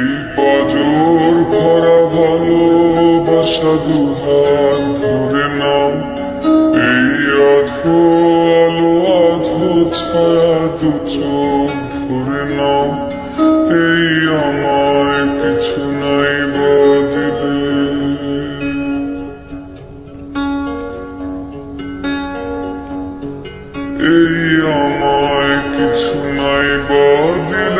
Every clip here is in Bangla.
এই পাজর ভরা ভালোবাসা দুহাত ধরে নাও। এই আধো আলো আধো ছায়া দু চোখ নাও। এই আমায় কিছু নাই এই আমায় কিছু নাই বা বদলে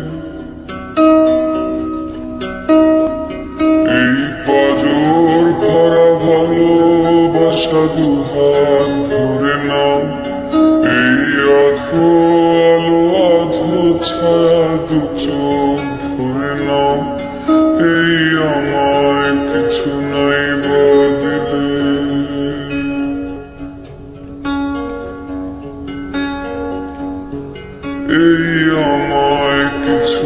ভালোবাসা দুহাত ধরে এই এই আমায় কিছু নাই এই আমায় কিছু